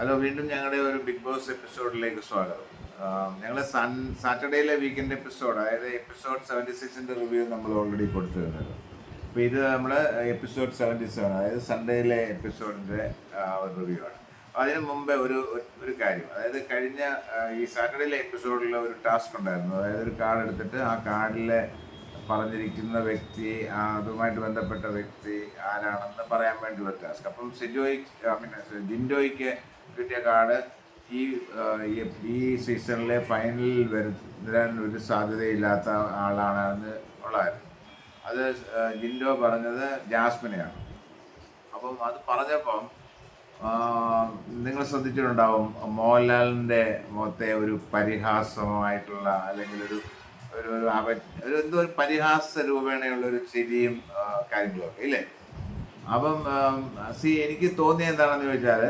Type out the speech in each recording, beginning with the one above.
Hello വീണ്ടും ഞങ്ങളുടെ ഒരു ബിഗ് ബോസ് എപ്പിസോഡിലേക്ക് സ്വാഗതം. ഞങ്ങൾ സൺ സാറ്റർഡേയിലെ വീക്കെൻഡ് എപ്പിസോഡ് അതായത് എപ്പിസോഡ് സെവന്റി സിക്സിന്റെ റിവ്യൂ നമ്മൾ ഓൾറെഡി കൊടുത്തിരുന്നത്. അപ്പോൾ ഇത് നമ്മൾ എപ്പിസോഡ് സെവന്റി സെവൻ അതായത് സൺഡേയിലെ എപ്പിസോഡിന്റെ റിവ്യൂ ആണ്. അതിന് മുമ്പേ ഒരു ഒരു കാര്യം അതായത് കഴിഞ്ഞ ഈ സാറ്റർഡേയിലെ എപ്പിസോഡിൽ ഒരു ടാസ്ക് ഉണ്ടായിരുന്നു. അതായത് ഒരു കാർഡ് എടുത്തിട്ട് ആ കാർഡിലെ പറഞ്ഞിരിക്കുന്ന വ്യക്തി അതുമായിട്ട് ബന്ധപ്പെട്ട വ്യക്തി ആരാണെന്ന് പറയാൻ വേണ്ടിയുള്ള ടാസ്ക് അപ്പം സിജോയ് മീൻ ജിൻഡോയ്ക്ക് കിട്ടിയ കാർഡ് ഈ ഈ- സീസണിലെ ഫൈനലിൽ വരാൻ ഒരു സാധ്യതയില്ലാത്ത ആളാണ് എന്ന് ഉള്ളതായിരുന്നു. അത് ജിൻഡോ പറഞ്ഞത് ജാസ്മിനെയാണ്. അപ്പം അത് പറഞ്ഞപ്പം നിങ്ങൾ ശ്രദ്ധിച്ചിട്ടുണ്ടാവും മോഹൻലാലിന്റെ മുഖത്തെ ഒരു പരിഹാസമായിട്ടുള്ള അല്ലെങ്കിൽ ഒരു ഒരു ഒരു അവ ഒരു എന്തോ ഒരു പരിഹാസ രൂപേണയുള്ള ഒരു ചിരിയും കാര്യങ്ങളൊക്കെ ഇല്ലേ? അപ്പം സി എനിക്ക് തോന്നിയ എന്താണെന്ന് ചോദിച്ചാൽ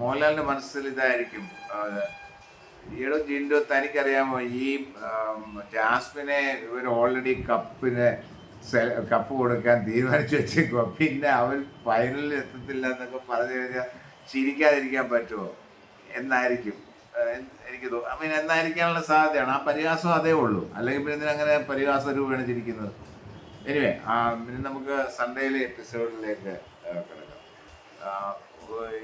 മോഹൻലാലിന്റെ മനസ്സിൽ ഇതായിരിക്കും. ഈടോ ജിൻഡോ തനിക്കറിയാമോ ഈ ജാസ്മിനെ ഇവർ ഓൾറെഡി കപ്പിന് കപ്പ് കൊടുക്കാൻ തീരുമാനിച്ചു വെച്ചേക്കുവാ. പിന്നെ അവൻ ഫൈനലിൽ എത്തത്തില്ല എന്നൊക്കെ പറഞ്ഞു കഴിഞ്ഞാൽ ചിരിക്കാതിരിക്കാൻ പറ്റുമോ എന്നായിരിക്കും. എനിക്ക് തോന്നുന്നു മീൻ എന്നായിരിക്കാനുള്ള സാധ്യതയാണ്. ആ പരിഹാസം അതേ ഉള്ളൂ. അല്ലെങ്കിൽ പിന്നെ അങ്ങനെ പരിഹാസ രൂപമാണ് ചിരിക്കുന്നത് എനിവേ പിന്നെ നമുക്ക് സൺഡേയിലെ എപ്പിസോഡിലേക്ക് കിടക്കാം.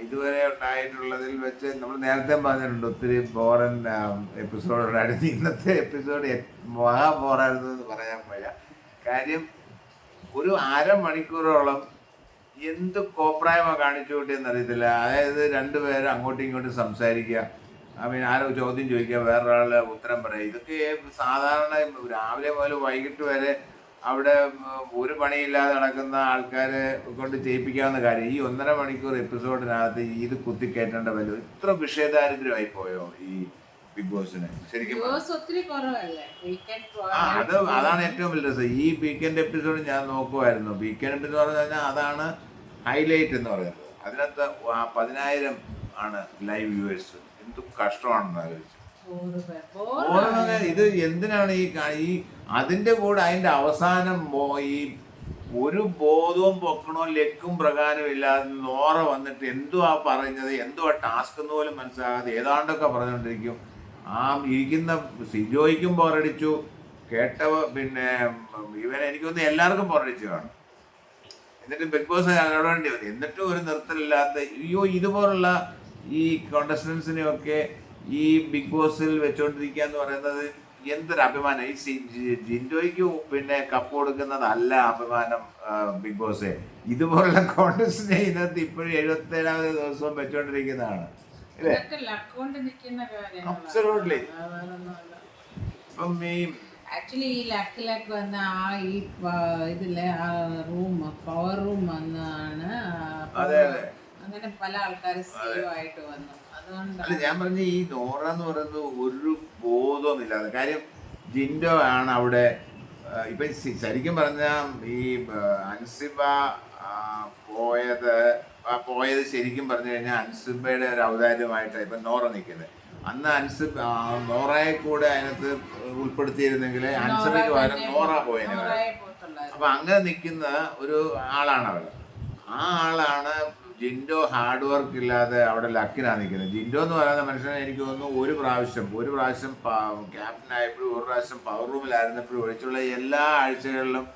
ഇതുവരെ ഉണ്ടായിട്ടുള്ളതിൽ വെച്ച് നമ്മൾ നേരത്തെ പറഞ്ഞിട്ടുണ്ട് ഒത്തിരി ബോറൻ എപ്പിസോഡ് ഉണ്ടായിരുന്നു ഇന്നത്തെ എപ്പിസോഡ് മഹാ ബോറായിരുന്നു എന്ന് പറയാൻ വയ്യ. കാര്യം ഒരു അരമണിക്കൂറോളം എന്ത് കോപ്രായ്മ കാണിച്ചു കൂട്ടിയെന്ന് അറിയത്തില്ല. അതായത് രണ്ടുപേരും അങ്ങോട്ടും ഇങ്ങോട്ടും സംസാരിക്കുക. ഐ മീൻ ആരോ ചോദ്യം ചോദിക്കുക വേറൊരാൾ ഉത്തരം പറയുക. ഇതൊക്കെ സാധാരണ രാവിലെ മുതൽ വൈകിട്ട് വരെ അവിടെ ഒരു പണിയില്ലാതെ നടക്കുന്ന ആൾക്കാരെ കൊണ്ട് ചെയ്യിപ്പിക്കാവുന്ന കാര്യം ഈ ഒന്നര മണിക്കൂർ എപ്പിസോഡിനകത്ത് ഇത് കുത്തിക്കയറ്റേണ്ട വല്ലതും ഇത്ര വിഷയദാരിദ്ര്യമായി പോയോ ഈ ബിഗ് ബോസിന്? ശരിക്കും അത് അതാണ് ഏറ്റവും വലിയ രസം. ഈ വീക്കെൻഡ് എപ്പിസോഡ് ഞാൻ നോക്കുമായിരുന്നു വീക്കെൻഡ് എന്ന് പറഞ്ഞു കഴിഞ്ഞാൽ അതാണ് ഹൈലൈറ്റ് എന്ന് പറയുന്നത്. അതിനകത്ത് പതിനായിരം ആണ് ലൈവ് വ്യൂവേഴ്സ് എന്ത് കഷ്ടമാണെന്ന് ആലോചിച്ചു. ഇത് എന്തിനാണ് ഈ ഈ അതിന്റെ കൂടെ അതിന്റെ അവസാനം ഈ ഒരു ബോധവും പൊക്കണോ ലക്കും പ്രകാരവും ഇല്ലാതെ നോറ വന്നിട്ട് എന്തുവാ പറയുന്നത്? എന്തുവാ ടാസ്ക് എന്ന് പോലും മനസ്സിലാകാതെ ഏതാണ്ടൊക്കെ പറഞ്ഞുകൊണ്ടിരിക്കും. ആ ഇരിക്കുന്ന സിജോയ്ക്കും പോരടിച്ചു. കേട്ടവ പിന്നെ ഇവൻ എനിക്കൊന്ന് എല്ലാവർക്കും പോരടിച്ചു കാണും. എന്നിട്ട് ബിഗ് ബോസ് ഇടപെടേണ്ടി വരും എന്നിട്ടും ഒരു നിർത്തലില്ലാത്ത അയ്യോ ഇതുപോലുള്ള ഈ കോണ്ടസ്റ്റൻസിനെയൊക്കെ ഈ ബിഗ് ബോസിൽ വെച്ചുകൊണ്ടിരിക്കുക എന്ന് പറയുന്നത് എന്തൊരു അഭിമാനം? ഈ ജിൻഡോയ്ക്ക് പിന്നെ കപ്പ് കൊടുക്കുന്നതല്ല അഭിമാനം ബിഗ് ബോസ് ഇതുപോലുള്ള കോൺഗ്രസിനെ ഇതിനകത്ത് ഇപ്പോഴും എഴുപത്തി ഏഴാമത് ദിവസവും വെച്ചുകൊണ്ടിരിക്കുന്നതാണ് Absolutely. ഇപ്പം ഈ ആക്ച്വലി ഈ ലക്ക് ലക്ക് വന്ന ആ ഈ ഇതിലെ ആ റൂം പവർ റൂം അതെ. അങ്ങനെ പല ആൾക്കാർ സേവ് ആയിട്ട് വന്നു അതുകൊണ്ട് അല്ല ഞാൻ പറഞ്ഞ ഈ നോറ എന്ന് പറയുന്നത് ഒരു ബോധമൊന്നുമില്ലാതെ കാര്യം ജിൻഡോ ആണ് അവിടെ ഇപ്പൊ ശരിക്കും പറഞ്ഞ ഈ അൻസിബ പോയത് പോയത് ശരിക്കും പറഞ്ഞു കഴിഞ്ഞാൽ അൻസിബയുടെ ഒരു ഔദാര്യമായിട്ടാണ് ഇപ്പൊ നോറ നിൽക്കുന്നത് അന്ന് അൻസിബ നോറയെ കൂടെ അതിനകത്ത് ഉൾപ്പെടുത്തിയിരുന്നെങ്കിൽ അൻസിബയ്ക്ക് പകരം നോറ പോയേനെ നൂറായി അപ്പൊ അങ്ങനെ നിൽക്കുന്ന ഒരു ആളാണ് അവൾ ആ ആളാണ് ജിൻഡോ ഹാർഡ് വർക്ക് ഇല്ലാതെ അവിടെ ലക്കിനാണ് നിൽക്കുന്നത്. ജിൻഡോ എന്ന് പറയുന്ന മനുഷ്യനെ എനിക്ക് തോന്നുന്നു ഒരു പ്രാവശ്യം ഒരു പ്രാവശ്യം ക്യാപ്റ്റൻ ആയപ്പോഴും ഒരു പ്രാവശ്യം പവർ റൂമിലായിരുന്നപ്പോഴും ഒഴിച്ചുള്ള എല്ലാ ആഴ്ചകളിലും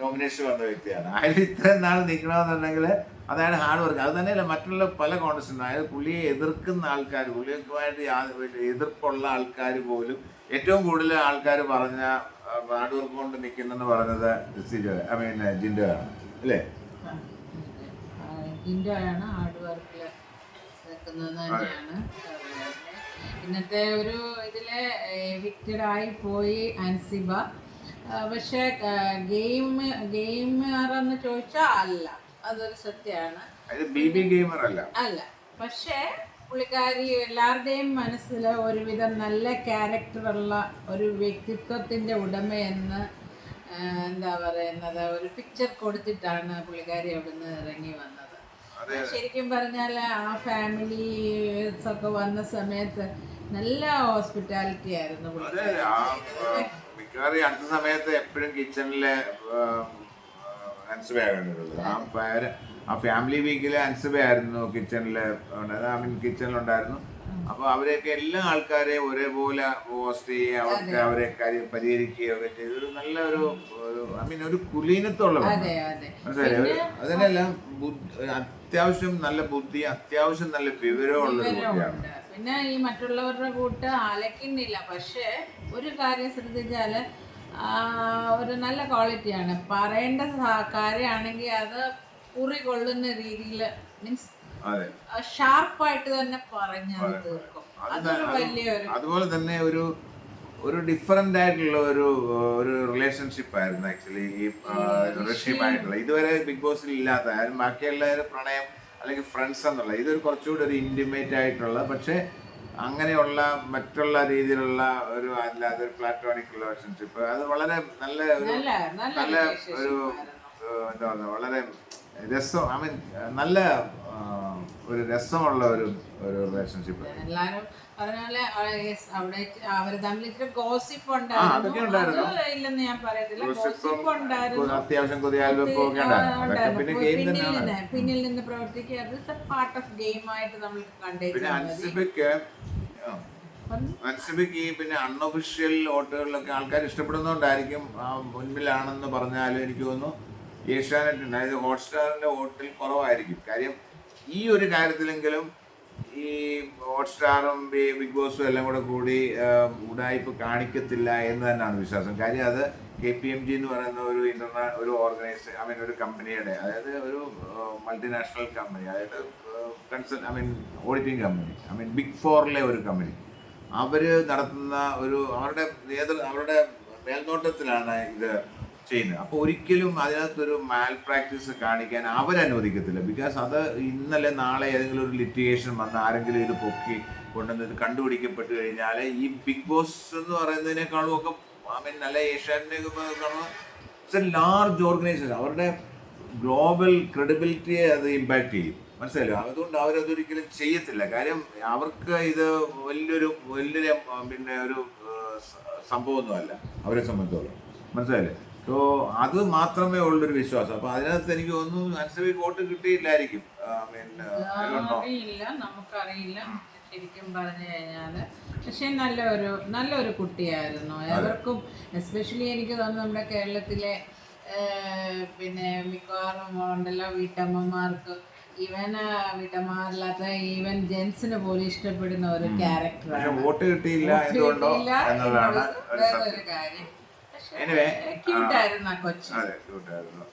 നോമിനേഷൻ വന്ന വ്യക്തിയാണ്. അയാൾ ഇത്രയും നാൾ നിൽക്കണമെന്നുണ്ടെങ്കിൽ അതാണ് ഹാർഡ് വർക്ക് അത് തന്നെയല്ല മറ്റുള്ള പല കോൺടസ്റ്റും അതായത് പുള്ളിയെ എതിർക്കുന്ന ആൾക്കാർ പുള്ളിയുമായിട്ട് എതിർപ്പുള്ള ആൾക്കാർ പോലും ഏറ്റവും കൂടുതൽ ആൾക്കാർ പറഞ്ഞ ഹാർഡ് വർക്ക് കൊണ്ട് നിൽക്കുന്നെന്ന് പറഞ്ഞത് ഐ മീൻ ജിൻഡോ ആണ്. അല്ലേ? ഇന്ത്യയാണ് ഹാർഡ് വർക്കിൽ നിൽക്കുന്നത് തന്നെയാണ്. ഇന്നത്തെ ഒരു ഇതിലെ വിക്റ്റഡായി ആയി പോയി അൻസിബ. പക്ഷെ ഗെയിം ഗെയിമറെന്ന് ചോദിച്ചാൽ അല്ല. അതൊരു സത്യമാണ്. അല്ല. അല്ല. പക്ഷേ പുള്ളിക്കാരി എല്ലാവരുടെയും മനസ്സിൽ ഒരുവിധം നല്ല ക്യാരക്ടറുള്ള ഒരു വ്യക്തിത്വത്തിന്റെ ഉടമയെന്ന് എന്താ പറയുന്നത്? ഒരു പിക്ചർ കൊടുത്തിട്ടാണ് പുള്ളിക്കാരി അവിടുന്ന് ഇറങ്ങി വന്നത്. ശരിക്കും പറഞ്ഞാൽ ആ ഫാമിലീസ് ഒക്കെ വന്ന സമയത്ത് നല്ല ഹോസ്പിറ്റാലിറ്റി ആയിരുന്നു അതെ മിക്കവാറും അടുത്ത സമയത്ത് എപ്പോഴും കിച്ചണിലെ ആ പേര് ആ ഫാമിലി വീക്കിലെ അൻസബ ആയിരുന്നു കിച്ചണിൽ ഐ മീൻ കിച്ചണിലുണ്ടായിരുന്നു അപ്പൊ അവരെയൊക്കെ എല്ലാ ആൾക്കാരെയും ഒരേപോലെ ഹോസ്റ്റ് ചെയ്യുക അവർക്ക് അവരെ കാര്യം പരിഹരിക്കുകയൊക്കെ ചെയ്ത്. ഒരു നല്ല ഒരു ഐ മീൻ ഒരു കുലീനത്തുള്ള മനസ്സിലായി അതിനെല്ലാം അത്യാവശ്യം നല്ല ബുദ്ധി അത്യാവശ്യം നല്ല വിവരമുള്ള ഒരു കുട്ടിയാണ്. പിന്നെ ഈ മറ്റുള്ളവരുടെ കൂട്ട് അലക്കുന്നില്ല. പക്ഷേ ഒരു കാര്യം ശ്രദ്ധിച്ചാൽ ഒരു നല്ല ക്വാളിറ്റിയാണ്. പറയേണ്ട കാര്യമാണെങ്കിൽ അത് കുറി കൊള്ളുന്ന രീതിയിൽ മീൻസ് അതെ. ഷാർപ്പായിട്ട് തന്നെ പറഞ്ഞു തീർക്കും. അതൊരു വലിയൊരു അതുപോലെ തന്നെ ഒരു ഒരു ഡിഫറെന്റ് ആയിട്ടുള്ള ഒരു ഒരു റിലേഷൻഷിപ്പ് ആയിരുന്നു ആക്ച്വലി ഈ ഋഷിയുമായിട്ടുള്ള ഇതുവരെ ബിഗ് ബോസിൽ ഇല്ലാത്ത ആരും ബാക്കിയുള്ള ഒരു പ്രണയം അല്ലെങ്കിൽ ഫ്രണ്ട്സ് എന്നുള്ള ഇതൊരു കുറച്ചുകൂടി ഒരു ഇന്റിമേറ്റ് ആയിട്ടുള്ള പക്ഷേ അങ്ങനെയുള്ള മറ്റുള്ള രീതിയിലുള്ള ഒരു അല്ലാതെ ഒരു പ്ലാറ്റോണിക് റിലേഷൻഷിപ്പ് അത് വളരെ നല്ല ഒരു നല്ല ഒരു. എന്താ പറയുക വളരെ രസം. ഐ മീൻ നല്ല ഒരു രസമുള്ള ഒരു ഒരു റിലേഷൻഷിപ്പ് എല്ലാരും yes, അവിടെ അവർ തമ്മിൽ ഇത്തിരി ഗോസിപ്പ് അതൊക്കെ ഉണ്ടായിരുന്നു. അത് ഇല്ലെന്ന് ഞാൻ പറയത്തില്ല. ഗോസിപ്പും, ഗോസിപ്പ് ഉണ്ടായിരുന്നു അത്യാവശ്യം കൊതി ആൽബം ഉണ്ടായിരുന്നു. പിന്നെ ഗെയിം പിന്നിൽ തന്നെയാണ്. നിന്ന് പ്രവർത്തിക്കുക. അത് പാർട്ട് ഓഫ് ഗെയിം ആയിട്ട് നമ്മൾ പിന്നെ അൻസിബിക്ക് ഈ പിന്നെ അൺഒഫീഷ്യൽ വോട്ടുകളിലൊക്കെ ആൾക്കാർ ഇഷ്ടപ്പെടുന്നതുകൊണ്ടായിരിക്കും ആ മുൻപിലാണെന്ന് പറഞ്ഞാലും എനിക്ക് തോന്നുന്നു ഏഷ്യാനെറ്റ് അതായത് ഹോട്ട്സ്റ്റാറിന്റെ വോട്ടിൽ കുറവായിരിക്കും. കാര്യം ഈ ഒരു കാര്യത്തിലെങ്കിലും ഈ ഹോട്ട്സ്റ്റാറും ബിഗ് ബോസും എല്ലാം കൂടെ കൂടി ഉടായ്പ് കാണിക്കത്തില്ല എന്ന് തന്നെയാണ് വിശ്വാസം. കാര്യം അത് കെ പി എം ജി എന്ന് പറയുന്ന ഒരു ഇന്റർനാ ഒരു ഓർഗനൈസ് ഐ മീൻ ഒരു കമ്പനിയുടെ അതായത് ഒരു മൾട്ടിനാഷണൽ കമ്പനി അതായത് കൺസൾ I mean auditing company I mean big ഫോറിലെ ഒരു കമ്പനി അവർ നടത്തുന്ന ഒരു അവരുടെ നേതൃ അവരുടെ മേൽനോട്ടത്തിലാണ് ഇത് ചെയ്യുന്നത്. അപ്പോൾ ഒരിക്കലും അതിനകത്തൊരു മാൽ പ്രാക്ടീസ് കാണിക്കാൻ അവരനുവദിക്കത്തില്ല. ബിക്കോസ് അത് ഇന്നലെ നാളെ ഏതെങ്കിലും ഒരു ലിറ്റിഗേഷൻ വന്ന് ആരെങ്കിലും ഇത് പൊക്കി കൊണ്ടുവന്ന് ഇത് കണ്ടുപിടിക്കപ്പെട്ട് കഴിഞ്ഞാൽ ഈ ബിഗ് ബോസ് എന്ന് പറയുന്നതിനേക്കാളും ഒക്കെ ഐ മീൻ നല്ല ഏഷ്യാനെ ഇറ്റ്സ് എ ലാർജ് ഓർഗനൈസേഷൻ അവരുടെ ഗ്ലോബൽ ക്രെഡിബിലിറ്റിയെ അത് ഇമ്പാക്ട് ചെയ്യും. മനസ്സിലായോ? അതുകൊണ്ട് അവരതൊരിക്കലും ചെയ്യത്തില്ല. കാര്യം അവർക്ക് ഇത് വലിയൊരു വലിയൊരു പിന്നെ ഒരു സംഭവമൊന്നുമല്ല. അവരെ സംബന്ധിച്ചോളം. മനസ്സിലായില്ലേ? സോ അത് മാത്രമേ ഉള്ളൊരു വിശ്വാസം. അപ്പൊ അതിനകത്ത് എനിക്ക് ഒന്നും അനുസരിച്ച് വോട്ട് കിട്ടിയില്ലായിരിക്കും. പിന്നെ ഉണ്ടോ അറിയില്ല. നമുക്കറിയില്ല. ശരിക്കും പറഞ്ഞു കഴിഞ്ഞാൽ. പക്ഷെ നല്ലൊരു നല്ലൊരു കുട്ടിയായിരുന്നു. എവർക്കും എസ്പെഷ്യലി എനിക്ക് തോന്നുന്നു നമ്മുടെ കേരളത്തിലെ പിന്നെ മിക്കവാറും ഉണ്ടല്ലോ വീട്ടമ്മമാർക്ക്. ഈവൻ വീട്ടമ്മമാരില്ലാത്ത ഈവൻ ജെൻസിന് പോലും ഇഷ്ടപ്പെടുന്ന ഒരു ക്യാരക്ടറാണ്. വോട്ട് കിട്ടിയില്ല എന്തുകൊണ്ടോ എന്നുള്ളതാണ് ഒരു കാര്യം. അതെ ക്യൂട്ടായിരുന്നു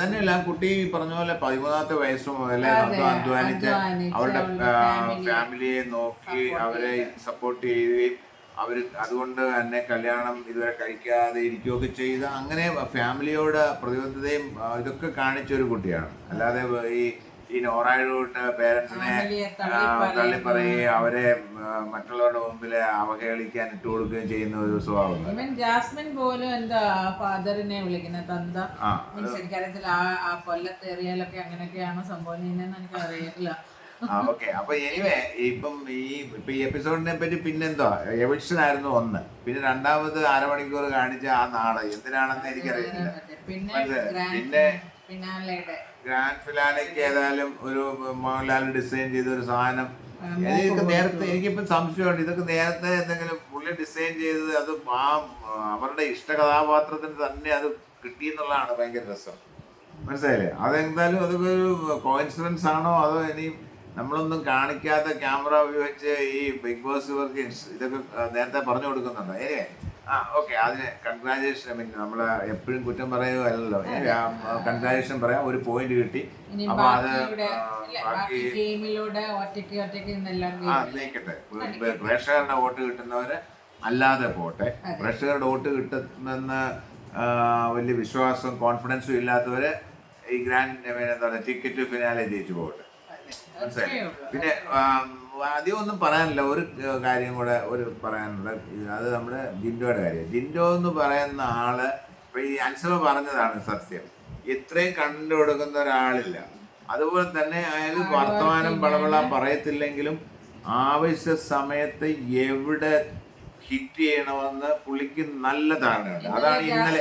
തന്നെയല്ല കുട്ടി പറഞ്ഞ പോലെ പതിമൂന്നാമത്തെ വയസ്സ് മുതലേ നമുക്ക് അധ്വാനിച്ച് അവരുടെ ഫാമിലിയെ നോക്കി അവരെ സപ്പോർട്ട് ചെയ്യുകയും അവർ അതുകൊണ്ട് തന്നെ കല്യാണം ഇതുവരെ കഴിക്കാതെ ഇരിക്കുകയൊക്കെ ചെയ്ത അങ്ങനെ ഫാമിലിയോട് പ്രതിബദ്ധതയും ഇതൊക്കെ കാണിച്ച ഒരു കുട്ടിയാണ്. അല്ലാതെ ഈ ഈ നോറായുടെ പേരൻസിനെ തള്ളി പറയുകയും അവരെ മറ്റുള്ളവരുടെ മുമ്പിൽ അവഹേളിക്കാൻ ഇട്ട് കൊടുക്കുകയും ചെയ്യുന്ന ഒരു സ്വഭാവം ഇവൻ ജാസ്മിൻ പോലും എന്താ ഫാദറിനെ വിളിക്കുന്നത്? തന്ത എനിക്കറിയത്തില്ല ആ ആ കൊല്ലത്ത് ഏറിയാലൊക്കെ അങ്ങനെയൊക്കെയാണോ സംഭവം എനിക്ക് അറിയില്ല ഓക്കെ. അപ്പൊ എനിവേ ഇപ്പം ഈ ഇപ്പൊ ഈ എപ്പിസോഡിനെ പറ്റി പിന്നെന്തോ എവിക്ഷൻ ആയിരുന്നു ഒന്ന്. പിന്നെ രണ്ടാമത് അരമണിക്കൂർ കാണിച്ച ആ നാട് എന്തിനാണെന്ന് എനിക്കറിയില്ല പിന്നെ? ഗ്രാൻഡ് ഫിലാനയ്ക്ക് ഏതായാലും ഒരു മോഹൻലാൽ ഡിസൈൻ ചെയ്ത ഒരു സാധനം. എനിക്ക് നേരത്തെ എനിക്കിപ്പം സംശയമുണ്ട്. ഇതൊക്കെ നേരത്തെ എന്തെങ്കിലും പുള്ളി ഡിസൈൻ ചെയ്തത് അത് ആ അവരുടെ ഇഷ്ട കഥാപാത്രത്തിന് തന്നെ അത് കിട്ടിയെന്നുള്ളതാണ് ഭയങ്കര രസം. മനസ്സിലായില്ലേ? അതെന്തായാലും അതൊക്കെ ഒരു കോയിൻസിഡൻസ് ആണോ? അതോ ഇനി നമ്മളൊന്നും കാണിക്കാത്ത ക്യാമറ ഉപയോഗിച്ച് ഈ ബിഗ് ബോസ് ഇവർക്ക് ഇതൊക്കെ നേരത്തെ പറഞ്ഞു കൊടുക്കുന്നുണ്ടോ? ഏ ആ ഓക്കെ. അതിന് കൺഗ്രാജുലേഷൻ നമ്മൾ എപ്പോഴും കുറ്റം പറയുകയല്ലോ കൺഗ്രാജുലേഷൻ പറയാം. ഒരു പോയിന്റ് കിട്ടി. അപ്പൊ അത് ബാക്കി ഒറ്റയ്ക്ക് ഒറ്റയ്ക്ക് ആ നീക്കട്ടെ പ്രേക്ഷകരുടെ വോട്ട് കിട്ടുന്നവര് അല്ലാതെ പോട്ടെ. പ്രേക്ഷകരുടെ വോട്ട് കിട്ടുമെന്ന് വലിയ വിശ്വാസവും കോൺഫിഡൻസും ഇല്ലാത്തവര് ഈ ഗ്രാൻഡ് എന്താ പറയുക ടിക്കറ്റ് ഫിനാലെ ജയിച്ചു പോകട്ടെ. മനസ്സിലായി? പിന്നെ ആം, അധികം ഒന്നും പറയാനില്ല. ഒരു കാര്യം കൂടെ ഒരു പറയാനുള്ള അത് നമ്മുടെ ജിൻഡോയുടെ കാര്യം. ജിൻഡോ എന്ന് പറയുന്ന ആൾ ഇപ്പൊ ഈ അൻസമ പറഞ്ഞതാണ് സത്യം. ഇത്രയും കണ്ടു കൊടുക്കുന്ന ഒരാളില്ല. അതുപോലെ തന്നെ അയാൾ വർത്തമാനം വളവള പറയത്തില്ലെങ്കിലും ആവശ്യ സമയത്ത് എവിടെ ഹിറ്റ് ചെയ്യണമെന്ന് പുള്ളിക്ക് നല്ല ധാരണയുണ്ട്. അതാണ് ഇന്നലെ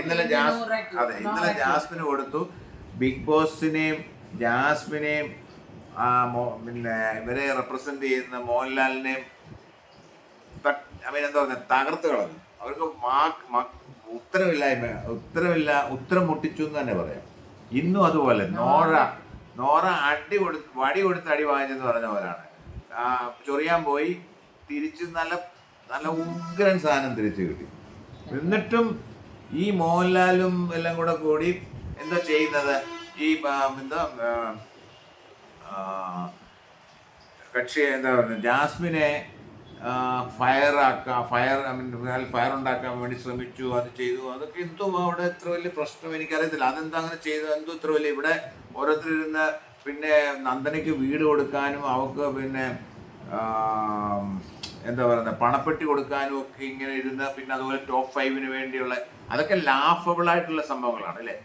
ഇന്നലെ ജാസ്മിൻ ജാസ് അതെ ഇന്നലെ ജാസ്മിന് കൊടുത്തു. ബിഗ് ബോസിനെയും ജാസ്മിനെയും പിന്നെ ഇവരെ റെപ്രസെന്റ് ചെയ്യുന്ന മോഹൻലാലിനെയും അവൻ എന്താ പറയുക തകർത്ത് കളഞ്ഞു. അവർക്ക് മാക് ഉത്തരവില്ലായ്മ ഉത്തരവില്ല ഉത്തരം മുട്ടിച്ചു എന്ന് തന്നെ പറയാം. ഇന്നും അതുപോലെ നോറ നോറ അടി കൊടു വടി കൊടുത്ത് അടി വാങ്ങിച്ചെന്ന് പറഞ്ഞ പോലാണ്. ചൊറിയാൻ പോയി തിരിച്ച് നല്ല നല്ല ഉഗ്രൻ സാധനം തിരിച്ചു കിട്ടി. എന്നിട്ടും ഈ മോഹൻലാലും എല്ലാം കൂടെ കൂടി എന്താ ചെയ്യുന്നത്? ഈ എന്താ കക്ഷി എന്താ പറയുക ജാസ്മിനെ ഫയറാക്കാം ഫയർ ഐ മീൻ ഫയർ ഉണ്ടാക്കാൻ വേണ്ടി ശ്രമിച്ചു അത് ചെയ്തു. അതൊക്കെ എന്തോ അവിടെ എത്ര വലിയ പ്രശ്നം എനിക്കറിയത്തില്ല. അതെന്താ അങ്ങനെ ചെയ്തു എന്തോ ഇത്ര വലിയ ഇവിടെ ഓരോരുത്തരിരുന്ന് പിന്നെ നന്ദനയ്ക്ക് വീട് കൊടുക്കാനും അവക്ക് പിന്നെ എന്താ പറയുന്നത് പണപ്പെട്ടി കൊടുക്കാനും ഒക്കെ ഇങ്ങനെ ഇരുന്ന് പിന്നെ അതുപോലെ ടോപ്പ് ഫൈവിന് വേണ്ടിയുള്ള അതൊക്കെ ലാഫബിൾ ആയിട്ടുള്ള സംഭവങ്ങളാണ് അല്ലേ?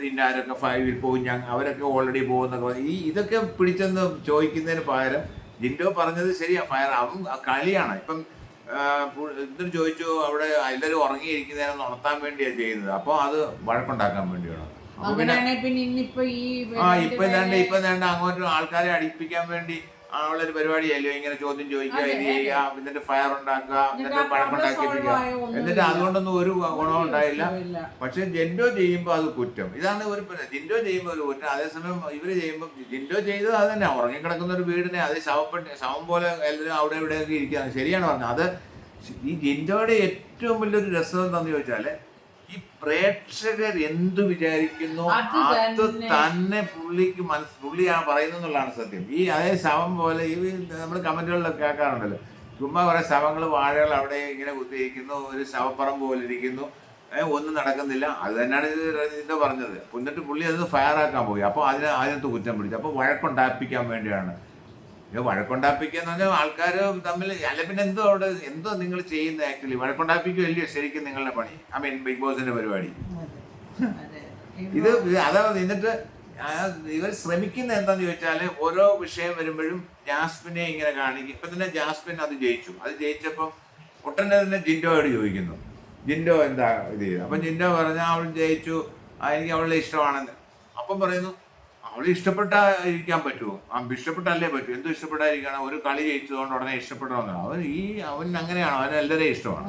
ഇതിന്റെ ആരൊക്കെ ഫൈവിൽ പോകും ഞങ്ങൾ അവരൊക്കെ ഓൾറെഡി പോകുന്നൊക്കെ ഈ ഇതൊക്കെ പിടിച്ചെന്ന് ചോദിക്കുന്നതിന് പകരം ജിൻഡോ പറഞ്ഞത് ശരിയാ. ഫയർ ആ കളിയാണ്. ഇപ്പം എന്തിനും ചോദിച്ചു അവിടെ എല്ലാവരും ഉറങ്ങിയിരിക്കുന്നതിനെ ഉണർത്താൻ വേണ്ടിയാണ് ചെയ്യുന്നത്. അപ്പോൾ അത് വഴക്കുണ്ടാക്കാൻ വേണ്ടിയാണ്. ആ ഇപ്പൊ എന്താണ്ട് ഇപ്പൊ അങ്ങോട്ട് ആൾക്കാരെ അടിപ്പിക്കാൻ വേണ്ടി ഉള്ളൊരു പരിപാടിയല്ലോ? ഇങ്ങനെ ചോദ്യം ചോദിക്കുക ഇത് ചെയ്യുക എന്നിട്ട് ഫയർ ഉണ്ടാക്കുക എന്നിട്ട് വഴക്കുണ്ടാക്കിപ്പിക്കുക എന്നിട്ട് അതുകൊണ്ടൊന്നും ഒരു ഗുണവും ഉണ്ടായില്ല. പക്ഷെ ജെൻഡോ ചെയ്യുമ്പോൾ അത് കുറ്റം. ഇതാണ് ഒരു. ജിൻഡോ ചെയ്യുമ്പോൾ ഒരു കുറ്റം. അതേസമയം ഇവർ ചെയ്യുമ്പോൾ ജിൻഡോ ചെയ്തത് അത് തന്നെ. ഉറങ്ങിക്കിടക്കുന്ന ഒരു വീടിനെ അത് ശവപ്പെട്ട് ശവം പോലെ എല്ലാവരും അവിടെ ഇവിടെയൊക്കെ ഇരിക്കുകയാണ്. ശരിയാണ് പറഞ്ഞത്. അത് ഈ ജിൻഡോയുടെ ഏറ്റവും വലിയൊരു രസം എന്താണെന്ന് ചോദിച്ചാൽ ഈ പ്രേക്ഷകർ എന്തു വിചാരിക്കുന്നു? അത് തന്നെ. പുള്ളിക്ക് മനസ്സ് പുള്ളിയാണ് പറയുന്നതെന്നുള്ളതാണ് സത്യം. ഈ അതേ ശവം പോലെ ഈ നമ്മൾ കമന്റുകളിലൊക്കെ കേൾക്കാറുണ്ടല്ലോ. ചുമ്മാ കുറെ ശവങ്ങൾ വാഴകൾ അവിടെ ഇങ്ങനെ കുത്തിയിരിക്കുന്നു ഒരു ശവപ്പറം പോലെ ഇരിക്കുന്നു. ഒന്നും നടക്കുന്നില്ല. അത് തന്നെയാണ് ഇത് ഇതിന്റെ പറഞ്ഞത്. എന്നിട്ട് പുള്ളി അത് ഫയർ ആക്കാൻ പോയി. അപ്പോൾ അതിന് അതിനകത്ത് കുറ്റം പിടിച്ചു. അപ്പോൾ വഴക്കുണ്ടാപ്പിക്കാൻ വേണ്ടിയാണ് ഇത് വഴക്കുണ്ടാപ്പിക്കുക എന്ന് പറഞ്ഞാൽ ആൾക്കാർ തമ്മിൽ അല്ല പിന്നെ എന്തോ അവിടെ എന്തോ നിങ്ങൾ ചെയ്യുന്ന ആക്ച്വലി വഴക്കുണ്ടാപ്പിക്കുകയല്ലേ ശരിക്കും നിങ്ങളുടെ പണി. ഐ മീൻ ബിഗ് ബോസിന്റെ പരിപാടി. ഇത് അതാ എന്നിട്ട് ഇവർ ശ്രമിക്കുന്ന എന്താന്ന് ചോദിച്ചാൽ ഓരോ വിഷയം വരുമ്പോഴും ജാസ്മിനെ ഇങ്ങനെ കാണിക്കും. ഇപ്പൊ തന്നെ ജാസ്മിൻ അത് ജയിച്ചു. അത് ജയിച്ചപ്പം ഒട്ടനെ തന്നെ ജിൻഡോയോട് ചോദിക്കുന്നു. ജിൻഡോ എന്താ ഇത് ചെയ്തു? അപ്പം ജിൻഡോ പറഞ്ഞാൽ അവൾ ജയിച്ചു. എനിക്ക് അവളെ ഇഷ്ടമാണെന്ന്. അപ്പം പറയുന്നു അവളെ ഇഷ്ടപ്പെട്ടായിരിക്കാൻ പറ്റുമോ ആ ഇഷ്ടപ്പെട്ടല്ലേ പറ്റൂ. എന്തും ഇഷ്ടപ്പെട്ടായിരിക്കണം ഒരു കളി ജയിച്ചതുകൊണ്ട് ഉടനെ ഇഷ്ടപ്പെടണമെന്നാണ് അവൻ ഈ അവൻ അങ്ങനെയാണോ. അവൻ എല്ലാവരെയും ഇഷ്ടമാണ്.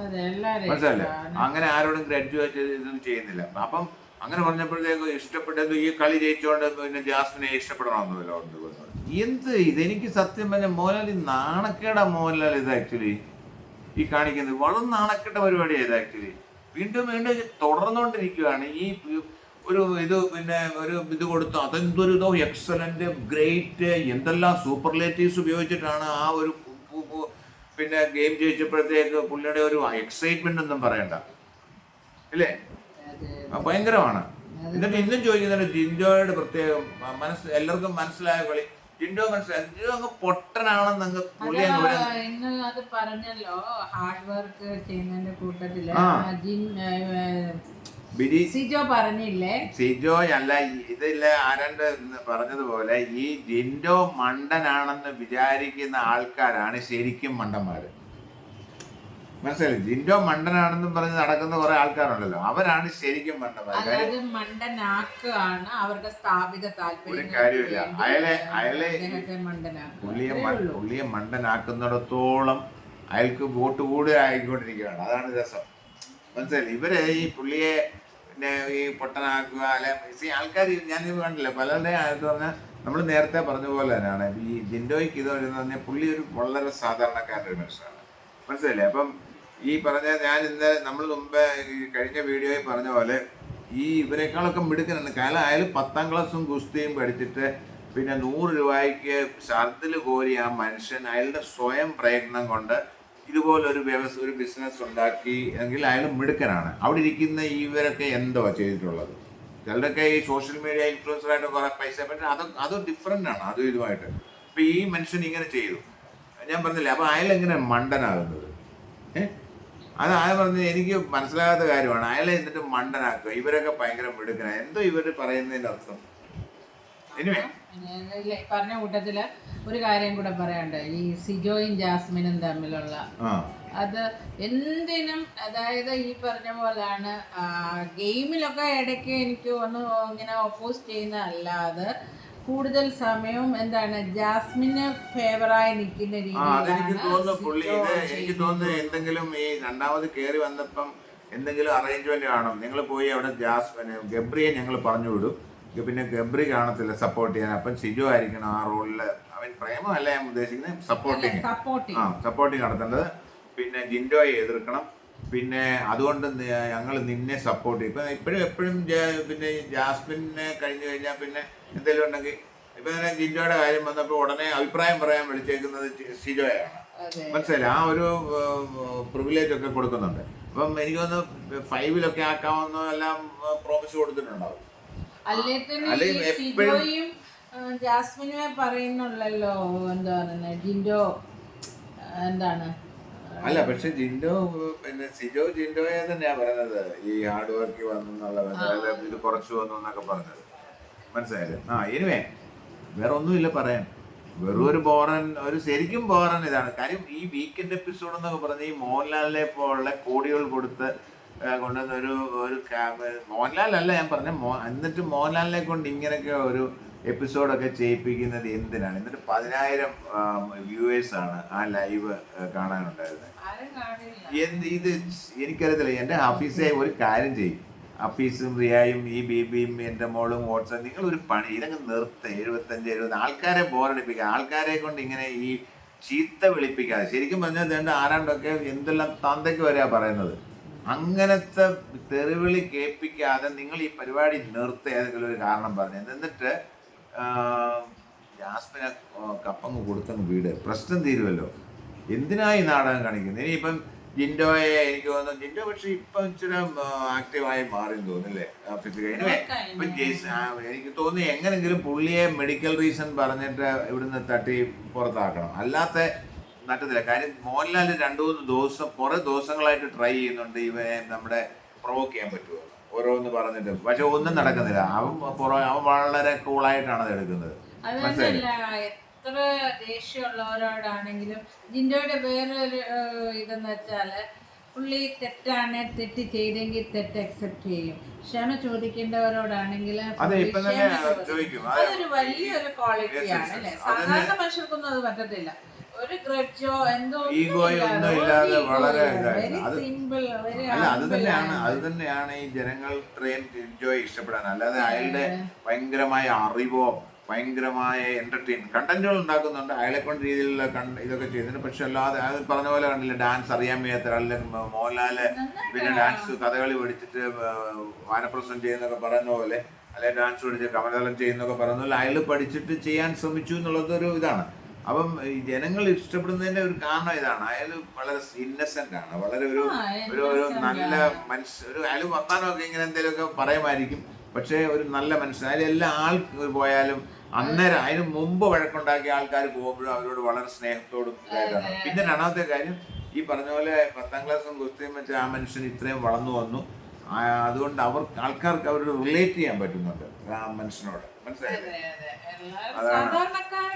മനസ്സിലല്ലേ അങ്ങനെ ആരോടും ഗ്രാജുവേറ്റ് ഇതൊന്നും ചെയ്യുന്നില്ല. അപ്പം അങ്ങനെ പറഞ്ഞപ്പോഴത്തേക്ക് ഇഷ്ടപ്പെട്ടത് ഈ കളി ജയിച്ചുകൊണ്ട് പിന്നെ ജാസ്മിനെ ഇഷ്ടപ്പെടണമെന്നല്ലോ എന്ത് ഇതെനിക്ക് സത്യം പറഞ്ഞ മോഹൻലാൽ നാണക്കേടാ മോഹൻലാൽ ഇത് ആക്ച്വലി. ഈ കാണിക്കുന്നത്. വളരെ നാണക്കേട്ട പരിപാടിയാണ് ഇത് ആക്ച്വലി. വീണ്ടും വീണ്ടും തുടർന്നുകൊണ്ടിരിക്കുകയാണ്. ഈ ഒരു ഇത് പിന്നെ ഒരു ഇത് കൊടുത്തു. അതെന്തൊരു ഇതോ എക്സലന്റ് ഗ്രേറ്റ് എന്തെല്ലാം സൂപ്പർലേറ്റീവ്സ് ഉപയോഗിച്ചിട്ടാണ് ആ ഒരു പിന്നെ ഗെയിം ജയിച്ചപ്പോഴത്തേക്ക് പുള്ളിയുടെ ഒരു എക്സൈറ്റ്മെന്റ് ഒന്നും പറയണ്ട. ഇല്ലേ? അതെ. ഭയങ്കരമാണ്. എന്നിട്ട് ഇന്നും ചോദിക്കുന്നുണ്ട് ജിൻഡോയുടെ പ്രത്യേകം മനസ്സ് എല്ലാവർക്കും മനസ്സിലായ കളി. ജിൻഡോ മനസ്സിലായി. ജിൻഡോ അങ്ങ് പൊട്ടനാണെന്ന് അങ്ങ് പുള്ളി അതാ ഇവിടെ ഇന്ന് അത് പറഞ്ഞല്ലോ ഹാർഡ് വർക്ക് ചെയ്യുന്നതിന്റെ കൂട്ടത്തിൽ. ബിരി സിജോ പറഞ്ഞില്ലേ? സിജോ അല്ല ഇതില്ല ആരണ്ട് പറഞ്ഞതുപോലെ ഈ ജിൻഡോ മണ്ടനാണെന്ന് വിചാരിക്കുന്ന ആൾക്കാരാണ് ശരിക്കും മണ്ടന്മാര്. മനസ്സിലായി ജിൻഡോ മണ്ടനാണെന്നും പറഞ്ഞ് നടക്കുന്ന കുറെ ആൾക്കാരുണ്ടല്ലോ. അവരാണ് ശരിക്കും മണ്ടന്മാർ അവരുടെ സ്ഥാപിത ഒരു കാര്യമില്ല. അയാളെ- അയാളെ- പുള്ളിയെ പുള്ളിയെ മണ്ടനാക്കുന്നിടത്തോളം അയാൾക്ക് വോട്ട് കൂടുതൽ ആയിക്കൊണ്ടിരിക്കുകയാണ്. അതാണ് രസം. മനസ്സിലായി ഇവരെ ഈ പുള്ളിയെ ഈ പൊട്ടനാക്കുക അല്ലെ? ആൾക്കാർ ഞാൻ കണ്ടില്ല. പലരുടെ ആയത് പറഞ്ഞാൽ നമ്മൾ നേരത്തെ പറഞ്ഞ പോലെ തന്നെയാണ്. ഈ ജിൻഡോയ്ക്ക് ഇത് എന്ന് പറഞ്ഞാൽ പുള്ളി ഒരു വളരെ സാധാരണക്കാരന്റെ മനുഷ്യനാണ്. മനസ്സിലല്ലേ അപ്പം ഈ പറഞ്ഞ ഞാൻ ഇന്ന് നമ്മൾ മുമ്പേ ഈ കഴിഞ്ഞ വീഡിയോയിൽ പറഞ്ഞ പോലെ ഈ ഇവരെക്കാളൊക്കെ മിടുക്കനാണ്. കാരണം അയാൾ പത്താം ക്ലാസ്സും ഗുസ്തിയും പഠിച്ചിട്ട് പിന്നെ നൂറ് രൂപയ്ക്ക് ഷർദിൽ കോരി ആ മനുഷ്യൻ അയാളുടെ സ്വയം പ്രയത്നം കൊണ്ട് ഇതുപോലൊരു വ്യവസ്ഥ ഒരു ബിസിനസ് ഉണ്ടാക്കി എങ്കിൽ അയാൾ മിടുക്കനാണ്. അവിടെ ഇരിക്കുന്ന ഇവരൊക്കെ എന്തോ ചെയ്തിട്ടുള്ളത്? ചിലരൊക്കെ ഈ സോഷ്യൽ മീഡിയ ഇൻഫ്ലുവൻസറായിട്ട് കുറെ പൈസ പറ്റും അത് അത് ഡിഫറെന്റ് ആണ് അതും ഇതുമായിട്ട്. അപ്പോൾ ഈ മനുഷ്യൻ ഇങ്ങനെ ചെയ്തു. ഞാൻ പറഞ്ഞില്ലേ അപ്പോൾ അയാൾ എങ്ങനെ മണ്ടനാകുന്നത്? ഏഹ് അത് ആയ പറഞ്ഞ എനിക്ക് മനസ്സിലാകാത്ത കാര്യമാണ് അയാളെ എന്നിട്ട് മണ്ടനാക്കുക. ഇവരൊക്കെ ഭയങ്കര മിടുക്കനാണ് എന്തോ ഇവർ പറയുന്നതിന്റെ അർത്ഥം? പറഞ്ഞ കൂട്ടത്തിൽ ഒരു കാര്യം കൂടെ പറയാനുണ്ട്. ഈ സിജോയും ജാസ്മിനും തമ്മിലുള്ള അത് എന്തിനും അതായത് ഈ പറഞ്ഞ പോലാണ് ഗെയിമിലൊക്കെ ഇടയ്ക്ക് എനിക്ക് ഒന്ന് ഇങ്ങനെ ഓപ്പോസ് ചെയ്യുന്ന അല്ലാതെ കൂടുതൽ സമയവും എന്താണ് ജാസ്മിന് ഫേവറായി നിൽക്കുന്ന രീതിയിലാണ് തോന്നുന്നു പുള്ളി സിജോ ഇത് എനിക്ക് തോന്നുന്നു എന്തെങ്കിലും ഈ രണ്ടാമത് കയറി വന്നപ്പം എന്തെങ്കിലും അറേഞ്ച്മെന്റ് കാണും നിങ്ങൾ പോയി അവിടെ ജാസ്മിന് ഗബ്രിയെ ഞങ്ങൾ പറഞ്ഞു വിടും. പിന്നെ ഗബ്രി കാണത്തില്ല സപ്പോർട്ട് ചെയ്യാൻ. അപ്പം സിജു ആയിരിക്കണം ആ റോളിൽ അവൻ പ്രേമമല്ല ഞാൻ ഉദ്ദേശിക്കുന്നത് സപ്പോർട്ടിങ് ആ സപ്പോർട്ടിങ് നടത്തേണ്ടത്. പിന്നെ ജിൻഡോയെ എതിർക്കണം. പിന്നെ അതുകൊണ്ട് ഞങ്ങൾ നിന്നെ സപ്പോർട്ട് ചെയ്യും. ഇപ്പം ഇപ്പോഴും എപ്പോഴും പിന്നെ ജാസ്മിനെ കഴിഞ്ഞു കഴിഞ്ഞാൽ പിന്നെ എന്തെങ്കിലും ഉണ്ടെങ്കിൽ ഇപ്പം തന്നെ ജിൻഡോയുടെ കാര്യം വന്നപ്പോൾ ഉടനെ അഭിപ്രായം പറയാൻ വിളിച്ചേക്കുന്നത് സിജോയാണ്. മനസ്സിലായി ആ ഒരു പ്രിവിലേജ് ഒക്കെ കൊടുക്കുന്നുണ്ട്. അപ്പം എനിക്ക് തോന്നുന്നു ഫൈവിലൊക്കെ ആക്കാമെന്നോ എല്ലാം പ്രോമിസ് കൊടുത്തിട്ടുണ്ടാവും. അല്ലേ തന്നെ അല്ലെ ഈ എപ്പഴും- ജാസ്മിനെ പറയുന്നുള്ളല്ലോ എന്താ പറയുന്നത് ജിൻഡോ എന്താണ്? അല്ല പക്ഷെ ജിൻഡോ പിന്നെ സിജോ ജിൻഡോയെ തന്നെയാ പറയുന്നത്. ഈ ഹാർഡ് വർക്ക് അതായത് ഇത് കുറച്ചു വന്നു എന്നൊക്കെ പറഞ്ഞത്. മനസ്സിലായില്ലേ? ആ ഇനിവേ വേറെ ഒന്നുമില്ല പറയാൻ വെറും ഒരു ബോറൻ ഒരു ശരിക്കും ബോറൻ ഇതാണ്. കാര്യം ഈ വീക്കെൻഡ് എപ്പിസോഡ് എന്നൊക്കെ പറഞ്ഞ ഈ മോഹൻലാലിനെ പോലുള്ള കോടികൾ കൊടുത്ത് കൊണ്ടുവന്ന ഒരു ഒരു മോഹൻലാലല്ല ഞാൻ പറഞ്ഞ മോ എന്നിട്ട് മോഹൻലാലിനെ കൊണ്ട് ഇങ്ങനെയൊക്കെ ഒരു എപ്പിസോഡൊക്കെ ചെയ്യിപ്പിക്കുന്നത് എന്തിനാണ്? എന്നിട്ട് പതിനായിരം വ്യൂവേഴ്സ് ആണ് ആ ലൈവ് കാണാനുണ്ടായിരുന്നത് എന്ത് ഇത് എനിക്കറിയത്തില്ല. എന്റെ ഹഫീസെ ഒരു കാര്യം ചെയ്യും. ഹഫീസും റിയായും ഈ ബീബിയും എന്റെ മോളും വാട്സാപ്പ് നിങ്ങൾ ഒരു പണി ഇതങ്ങ് നിർത്ത്. എഴുപത്തഞ്ച് എഴുപത് ആൾക്കാരെ ബോറടിപ്പിക്കുക ആൾക്കാരെ കൊണ്ട് ഇങ്ങനെ ഈ ചീത്ത വിളിപ്പിക്കാതെ. ശരിക്കും പറഞ്ഞാൽ രണ്ട് ആരാണ്ടൊക്കെ എന്തെല്ലാം തന്തയ്ക്ക് വരെയാണ് പറയുന്നത്. അങ്ങനത്തെ തെറിവിളി കേൾപ്പിക്കാതെ നിങ്ങൾ ഈ പരിപാടി നിർത്തി ഏതെങ്കിലും ഒരു കാരണം പറഞ്ഞു. എന്നിട്ട് ജാസ്മിനെ കപ്പങ്ങ് കൊടുത്തങ്ങ് വീട്. പ്രശ്നം തീരുമല്ലോ എന്തിനായി നാടകം കാണിക്കുന്നത്? ഇനിയിപ്പം ജിൻഡോയെ എനിക്ക് തോന്നുന്നു ജിൻഡോ പക്ഷേ ഇപ്പം ഇച്ചിരി ആക്റ്റീവായി മാറി തോന്നില്ലേ ഫിസിക്കൽ എനിവേ ഇപ്പം ജെയ്സ് എനിക്ക് തോന്നുന്നു എങ്ങനെങ്കിലും പുള്ളിയെ മെഡിക്കൽ റീസൺ പറഞ്ഞിട്ട് ഇവിടുന്ന് തട്ടി പുറത്താക്കണം. അല്ലാത്ത നട്ടത്തില്ല കാര്യം മോഹൻലാൽ രണ്ടു മൂന്ന് ദിവസം കുറെ ദിവസങ്ങളായിട്ട് ട്രൈ ചെയ്യുന്നുണ്ട് ഇവനെ നമ്മുടെ പ്രൊവോക്ക് ചെയ്യാൻ പറ്റുമോ? ഓരോന്ന് പറഞ്ഞിട്ട്. പക്ഷെ ഒന്നും നടക്കുന്നില്ല. അവൻ അവൻ വളരെ കൂളായിട്ടാണ് അത് എടുക്കുന്നത്. എത്ര ദേഷ്യമുള്ളവരോടാണെങ്കിലും ജിൻഡോയുടെ വേറൊരു ഇതെന്ന് വെച്ചാൽ പുള്ളി തെറ്റാണ് തെറ്റ് ചെയ്തെങ്കിൽ തെറ്റ് അക്സെപ്റ്റ് ചെയ്യും. ക്ഷമ ചോദിക്കേണ്ടവരോടാണെങ്കിൽ. അതൊരു വലിയൊരു ക്വാളിറ്റിയാണ് അല്ലെ? സാധാരണ മനുഷ്യർക്കൊന്നും അത് പറ്റത്തില്ല. Egoയോ ഒന്നും ഇല്ലാതെ വളരെ ഇതായിരുന്നു. അത് അല്ല അത് തന്നെയാണ് അത് തന്നെയാണ് ഈ ജനങ്ങൾ ട്രെയിൻ എൻജോയ് ഇഷ്ടപ്പെടാൻ. അല്ലാതെ അയാളുടെ ഭയങ്കരമായ അറിവോ ഭയങ്കരമായ എന്റർടൈൻ കണ്ടന്റുകൾ ഉണ്ടാക്കുന്നുണ്ട്. അയാളെ കൊണ്ട് രീതിയിലുള്ള കണ്ട ഇതൊക്കെ ചെയ്യുന്നുണ്ട്. പക്ഷെ അല്ലാതെ അത് പറഞ്ഞ പോലെ കണ്ടില്ല. ഡാൻസ് അറിയാൻ വയ്യാത്ത ഒരാളിലെ മോഹൻലാൽ പിന്നെ ഡാൻസ് കഥകളി പഠിച്ചിട്ട് വാനപ്രസം ചെയ്യുന്നൊക്കെ പറയുന്ന പോലെ അല്ലെ ഡാൻസ് പഠിച്ച് കമലതലം ചെയ്യുന്നൊക്കെ പറയുന്ന പോലെ അയാൾ പഠിച്ചിട്ട് ചെയ്യാൻ ശ്രമിച്ചു എന്നുള്ളത് ഒരു ഇതാണ്. അപ്പം ജനങ്ങൾ ഇഷ്ടപ്പെടുന്നതിന്റെ ഒരു കാരണം ഇതാണ്. അയാൾ വളരെ ഇന്നസെന്റ് ആണ്. വളരെ ഒരു ഒരു ഒരു നല്ല മനുഷ്യ ഒരു അയാൾ വർത്താനമൊക്കെ ഇങ്ങനെ എന്തെങ്കിലുമൊക്കെ പറയുമായിരിക്കും. പക്ഷേ ഒരു നല്ല മനുഷ്യൻ. അതിൽ എല്ലാ ആൾക്ക് പോയാലും അന്നേരം അതിന് മുമ്പ് വഴക്കുണ്ടാക്കിയ ആൾക്കാർ പോകുമ്പോഴും അവരോട് വളരെ സ്നേഹത്തോടും ഇതായിട്ടാണ്. പിന്നെ രണ്ടാമത്തെ കാര്യം ഈ പറഞ്ഞ പോലെ പത്താം ക്ലാസ്സും കുസ്തിയും വെച്ച് ആ മനുഷ്യൻ ഇത്രയും വളർന്നു വന്നു. അതുകൊണ്ട് അവർ ആൾക്കാർക്ക് അവരോട് റിലേറ്റ് ചെയ്യാൻ പറ്റുന്നുണ്ട് ആ മനുഷ്യനോട്. മനസ്സിലായില്ലേ?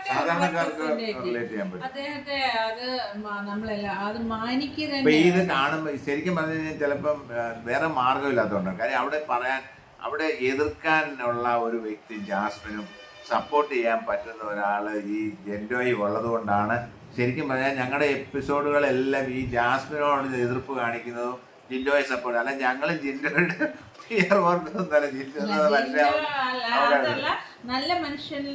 സാധാരണക്കാർക്ക്. റിലേറ്റ് ചെയ്യാൻ പറ്റും. അദ്ദേഹത്തെ അത് മ- നമ്മളെല്ലാം അത് മാനിക്കുക അപ്പൊ ഇത് കാണുമ്പോൾ ശരിക്കും പറഞ്ഞു കഴിഞ്ഞാൽ ചിലപ്പം വേറെ മാർഗമില്ലാത്തതുകൊണ്ടാണ് കാര്യം അവിടെ പറയാൻ അവിടെ എതിർക്കാനുള്ള ഒരു വ്യക്തി ജാസ്മിനും സപ്പോർട്ട് ചെയ്യാൻ പറ്റുന്ന ഒരാൾ ഈ ജെൻഡോയി ഉള്ളത് കൊണ്ടാണ് ശരിക്കും പറഞ്ഞാൽ ഞങ്ങളുടെ എപ്പിസോഡുകളെല്ലാം ഈ ജാസ്മിനോട് എതിർപ്പ് കാണിക്കുന്നതും ജിൻഡോയെ സപ്പോർട്ട് അല്ല ഞങ്ങളും ജിൻഡോയുടെ നല്ല മനുഷ്യൻ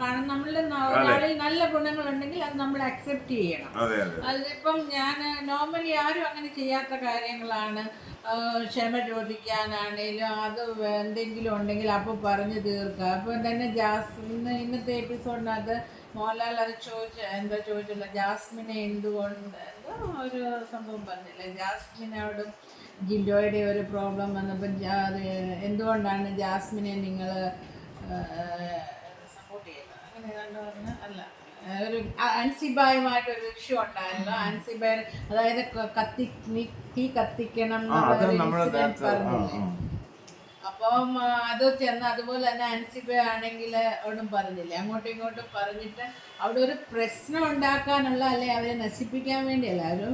കാരണം നമ്മളുടെ ന- ഒരാളിൽ നല്ല ഗുണങ്ങൾ ഉണ്ടെങ്കിൽ അത് നമ്മൾ അക്സെപ്റ്റ് ചെയ്യണം. അതെ അതെ. അതിപ്പം ഞാൻ നോർമലി ആരും അങ്ങനെ ചെയ്യാത്ത കാര്യങ്ങളാണ്. ക്ഷമ ചോദിക്കാനാണേലും അത് എന്തെങ്കിലും ഉണ്ടെങ്കിൽ അപ്പോൾ പറഞ്ഞു തീർക്കുക. അപ്പോൾ തന്നെ ജാസ്മിന് ഇന്നത്തെ എപ്പിസോഡിനകത്ത് മോഹൻലാൽ അത് ചോദിച്ച എന്താ ചോദിച്ചില്ല ജാസ്മിനെ എന്തുകൊണ്ട്? എന്തോ ഒരു സംഭവം പറഞ്ഞില്ല? ജാസ്മിനോടും ജിൻഡോയുടെ ഒരു പ്രോബ്ലം വന്നപ്പോൾ എന്തുകൊണ്ടാണ് ജാസ്മിനെ നിങ്ങൾ സപ്പോർട്ട് ചെയ്യുന്നത്? അങ്ങനെ ഏതാണ്ട് പറഞ്ഞ അല്ല. ഒരു അൻസിബായുമായിട്ടൊരു ഇഷ്യൂ ഉണ്ടായിരുന്നു അൻസിബായ അതായത് കത്തി തീ കത്തിക്കണം പറഞ്ഞില്ലേ? അപ്പം അത് ചെന്ന് അതുപോലെ തന്നെ അൻസിബ ആണെങ്കിൽ ഒന്നും പറഞ്ഞില്ല. അങ്ങോട്ടും ഇങ്ങോട്ടും പറഞ്ഞിട്ട് അവിടെ ഒരു പ്രശ്നം ഉണ്ടാക്കാനുള്ള അല്ലെ അവരെ നശിപ്പിക്കാൻ വേണ്ടിയല്ല ഒരു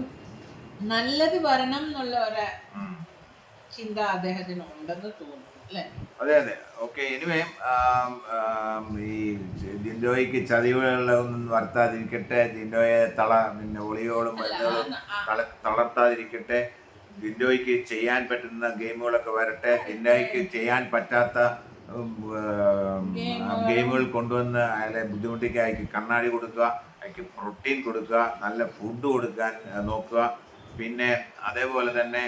നല്ലത് വരണം എന്നുള്ള ഒരു ചിന്ത അദ്ദേഹത്തിന് ഉണ്ടെന്ന് തോന്നുന്നു അല്ലേ? അതെ അതെ. ഓക്കെ എനിവേ ഈ ജിൻഡോയ്ക്ക് ചതിവുകളൊന്നും വരുത്താതിരിക്കട്ടെ ജിൻഡോയെ തള പിന്നെ ഒളിയോളും മരുന്നുകളും തള തളർത്താതിരിക്കട്ടെ. ജിൻഡോയ്ക്ക് ചെയ്യാൻ പറ്റുന്ന ഗെയിമുകളൊക്കെ വരട്ടെ. ജിൻഡോയ്ക്ക് ചെയ്യാൻ പറ്റാത്ത ഗെയിമുകൾ കൊണ്ടുവന്ന് അയാളെ ബുദ്ധിമുട്ടിക്ക് അയക്ക് കണ്ണാടി കൊടുക്കുക അയക്ക് പ്രോട്ടീൻ കൊടുക്കുക നല്ല ഫുഡ് കൊടുക്കാൻ നോക്കുക. പിന്നെ അതേപോലെ തന്നെ.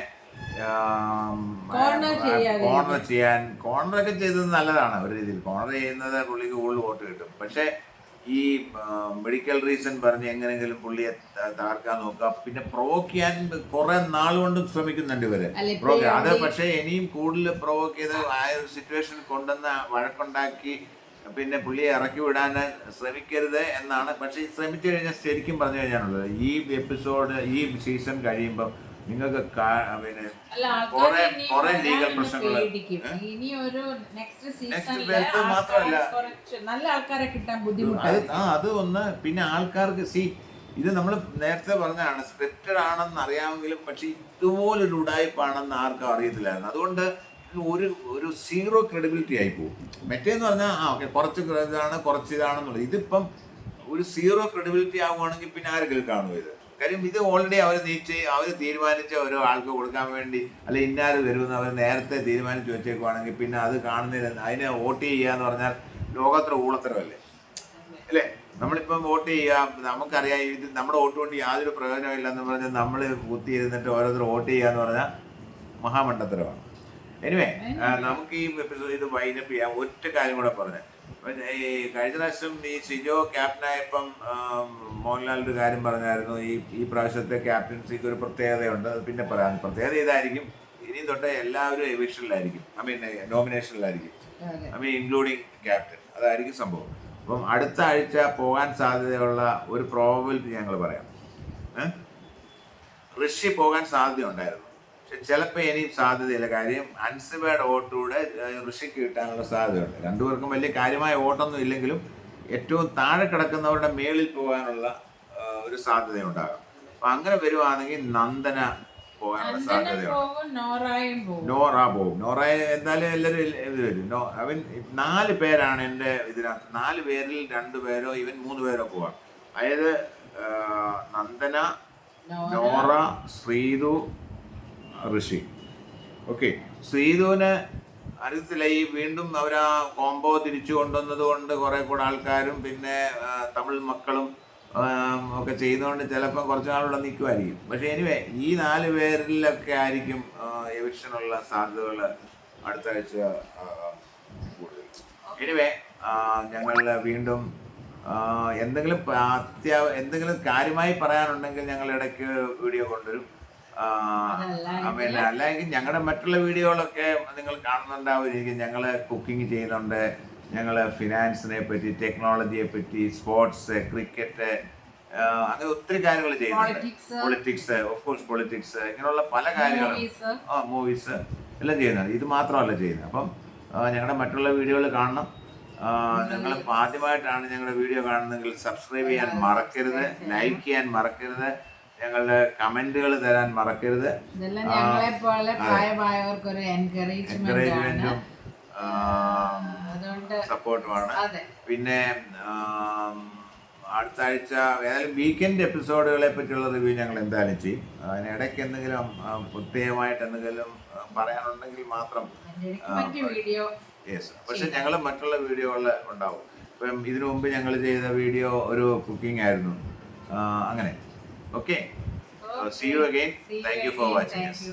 കോർണർ ചെയ്യാൻ കോർണറൊക്കെ ചെയ്തത് നല്ലതാണ് ഒരു രീതിയിൽ. കോർണർ ചെയ്യുന്നത് പുള്ളിക്ക് കൂടുതൽ വോട്ട് കിട്ടും. പക്ഷേ ഈ മെഡിക്കൽ റീസൺ പറഞ്ഞ് എങ്ങനെങ്കിലും പുള്ളിയെ തകർക്കാൻ നോക്കുക. പിന്നെ പ്രൊവോക്ക് ചെയ്യാൻ കുറെ നാൾ കൊണ്ട് ശ്രമിക്കുന്നുണ്ട് ഇവർ. പ്രൊവോക്ക് അത് പക്ഷേ ഇനിയും കൂടുതൽ പ്രൊവോക്ക് ചെയ്ത് ആ ഒരു സിറ്റുവേഷൻ കൊണ്ടുവന്ന് വഴക്കുണ്ടാക്കി പിന്നെ പുള്ളിയെ ഇറക്കി വിടാൻ ശ്രമിക്കരുത് എന്നാണ്. പക്ഷേ ശ്രമിച്ചു കഴിഞ്ഞാൽ ശരിക്കും പറഞ്ഞു കഴിഞ്ഞാണുള്ളത് ഈ എപ്പിസോഡ് ഈ സീസൺ കഴിയുമ്പോൾ നിങ്ങൾക്ക് പിന്നെ അല്ല കുറെ കുറെ ലീഗൽ പ്രശ്നങ്ങൾ ഇനി ഒരു നെക്സ്റ്റ് സീസണിൽ മാത്രമല്ല. നല്ല ആൾക്കാരെ കിട്ടാൻ ബുദ്ധിമുട്ടാണ്. ആ അത് ഒന്ന് പിന്നെ ആൾക്കാർക്ക് സി ഇത് നമ്മൾ നേരത്തെ പറഞ്ഞതാണ് സ്ക്രിപ്റ്റഡ് ആണെന്ന് അറിയാമെങ്കിലും പക്ഷെ ഇതുപോലൊരു ഉടായ്പാണെന്ന് ആർക്കും അറിയത്തില്ലായിരുന്നു. അതുകൊണ്ട് ഒരു ഒരു സീറോ ക്രെഡിബിലിറ്റി ആയി പോകും. മറ്റേന്ന് പറഞ്ഞാൽ ആ ഓക്കെ കുറച്ച് ഇതാണ് കുറച്ച് ഇതാണെന്നുള്ളത്. ഇതിപ്പം ഒരു സീറോ ക്രെഡിബിലിറ്റി ആവുകയാണെങ്കിൽ പിന്നെ ആരെങ്കിലും കാണുമോ ഇത്? കാര്യം ഇത് ഓൾറെഡി അവർ നീച്ച് അവർ തീരുമാനിച്ച ഓരോ ആൾക്ക് കൊടുക്കാൻ വേണ്ടി അല്ലെ ഇന്നാര് വരുമെന്ന് അവർ നേരത്തെ തീരുമാനിച്ച് വെച്ചേക്കുവാണെങ്കിൽ പിന്നെ അത് കാണുന്നില്ല അതിനെ വോട്ട് ചെയ്യുക എന്ന് പറഞ്ഞാൽ ലോകത്ര ഊളത്തരമല്ലേ? അല്ലേ? നമ്മളിപ്പം വോട്ട് ചെയ്യുക നമുക്കറിയാം ഇത് നമ്മുടെ വോട്ട് കൊണ്ട് യാതൊരു പ്രയോജനമില്ലെന്ന് പറഞ്ഞ് നമ്മൾ കുത്തിയിരുന്നിട്ട് ഓരോരുത്തർ വോട്ട് ചെയ്യുക എന്ന് പറഞ്ഞാൽ മഹാമണ്ഡത്തരമാണ്. എനിവേ നമുക്ക് ഈ എപ്പിസോഡ് ഇത് വൈൻഡപ്പ് ചെയ്യാം. ഒറ്റ കാര്യം കൂടെ പറഞ്ഞു. ഈ കഴിഞ്ഞ പ്രാവശ്യം ഈ സിജോ ക്യാപ്റ്റനായപ്പം മോഹൻലാൽ മോഹൻലാലിന്റെ കാര്യം പറഞ്ഞായിരുന്നു. ഈ ഈ പ്രാവശ്യത്തെ ക്യാപ്റ്റൻസിക്ക് ഒരു പ്രത്യേകതയുണ്ട്. അത് പിന്നെ പറയാം. പ്രത്യേകത ഇതായിരിക്കും. ഇനി തൊട്ട് എല്ലാവരും എവിഷനിലായിരിക്കും ഐ മീൻ നോമിനേഷനിലായിരിക്കും. ഐ മീൻ ഇൻക്ലൂഡിങ് ക്യാപ്റ്റൻ അതായിരിക്കും സംഭവം. അപ്പം അടുത്ത ആഴ്ച പോകാൻ സാധ്യതയുള്ള ഒരു പ്രോബിലിറ്റി ഞങ്ങൾ പറയാം. ഋഷി പോകാൻ സാധ്യതയുണ്ടായിരുന്നു. പക്ഷെ ചിലപ്പോൾ ഇനിയും സാധ്യതയില്ല. കാര്യം അൻസിബയുടെ വോട്ടൂടെ ഋഷിക്ക് കിട്ടാനുള്ള സാധ്യതയുണ്ട്. രണ്ടുപേർക്കും വലിയ കാര്യമായ വോട്ടൊന്നും ഇല്ലെങ്കിലും ഏറ്റവും താഴെ കിടക്കുന്നവരുടെ മേളിൽ പോകാനുള്ള ഒരു സാധ്യതയുണ്ടാകും. അപ്പം അങ്ങനെ വരുവാണെങ്കിൽ നന്ദന പോകാനുള്ള സാധ്യതയുണ്ട്. പോകും നോറായും പോകും. നോറ നോറ എന്തായാലും എല്ലാവരും ഇത് വരും. നോ അവൻ നാല് പേരാണ് എന്റെ ഇതിനകത്ത്. നാല് പേരിൽ രണ്ട് പേരോ ഇവൻ മൂന്ന് പേരോ പോവാം. അതായത് നന്ദന നോറ. നോറ ശ്രീതു ഋഷി. ഓക്കെ. ശ്രീധുവിന് അറിയത്തില്ല ഈ വീണ്ടും അവർ ആ കോംബോ തിരിച്ചു കൊണ്ടുവന്നത് കൊണ്ട് കുറെ കൂടെ ആൾക്കാരും പിന്നെ തമിഴ് മക്കളും ഒക്കെ ചെയ്യുന്നതുകൊണ്ട് ചിലപ്പോൾ കുറച്ച് നാളുകൂടെ നിൽക്കുമായിരിക്കും. പക്ഷേ എനിവേ ഈ നാല് പേരിലൊക്കെ ആയിരിക്കും എവിക്ഷനുള്ള സാധ്യതകൾ അടുത്ത ആഴ്ച കൂടുതൽ. എനിവേ ഞങ്ങൾ വീണ്ടും എന്തെങ്കിലും അത്യാവശ്യം എന്തെങ്കിലും കാര്യമായി പറയാനുണ്ടെങ്കിൽ ഞങ്ങൾ ഇടയ്ക്ക് വീഡിയോ കൊണ്ടുവരും. പിന്നെ അല്ലെങ്കിൽ ഞങ്ങളുടെ മറ്റുള്ള വീഡിയോകളൊക്കെ നിങ്ങൾ കാണുന്നുണ്ടാവുമായിരിക്കും. ഞങ്ങൾ കുക്കിംഗ് ചെയ്യുന്നുണ്ട്. ഞങ്ങൾ ഫിനാൻസിനെ പറ്റി ടെക്നോളജിയെ പറ്റി സ്പോർട്സ് ക്രിക്കറ്റ് അങ്ങനെ ഒത്തിരി കാര്യങ്ങൾ ചെയ്യുന്നുണ്ട്. പൊളിറ്റിക്സ് ഓഫ് കോഴ്സ് പൊളിറ്റിക്സ് ഇങ്ങനെയുള്ള പല കാര്യങ്ങളും. മൂവീസ് എല്ലാം ചെയ്യുന്നുണ്ട്. ഇത് മാത്രമല്ല ചെയ്യുന്നത്. അപ്പം ഞങ്ങളുടെ മറ്റുള്ള വീഡിയോകൾ കാണണം. നിങ്ങൾ ആദ്യമായിട്ടാണ് ഞങ്ങളുടെ വീഡിയോ കാണുന്നതെങ്കിൽ സബ്സ്ക്രൈബ് ചെയ്യാൻ മറക്കരുത്. ലൈക്ക് ചെയ്യാൻ മറക്കരുത്. ഞങ്ങളുടെ കമന്റുകൾ തരാൻ മറക്കരുത്. ഇതെല്ലാം ഞങ്ങളെ പോലെ പ്രായമായവർക്ക് ഒരു എൻകറേജ്മെന്റ് അതുകൊണ്ട് സപ്പോർട്ടുമാണ് പിന്നെ അടുത്ത ആഴ്ച ഏതായാലും വീക്കെൻഡ് എപ്പിസോഡുകളെ പറ്റിയുള്ള റിവ്യൂ ഞങ്ങൾ എന്തായാലും ചെയ്യും. അതിനിടയ്ക്ക് എന്തെങ്കിലും പ്രത്യേകമായിട്ട് എന്തെങ്കിലും പറയാനുണ്ടെങ്കിൽ മാത്രം യെസ് പക്ഷെ ഞങ്ങൾ മറ്റുള്ള വീഡിയോകളിൽ ഉണ്ടാവും. ഇപ്പം ഇതിനു മുമ്പ് ഞങ്ങൾ ചെയ്ത വീഡിയോ ഒരു കുക്കിംഗ് ആയിരുന്നു. അങ്ങനെ. Okay. Uh, see you again. Thank you for watching us.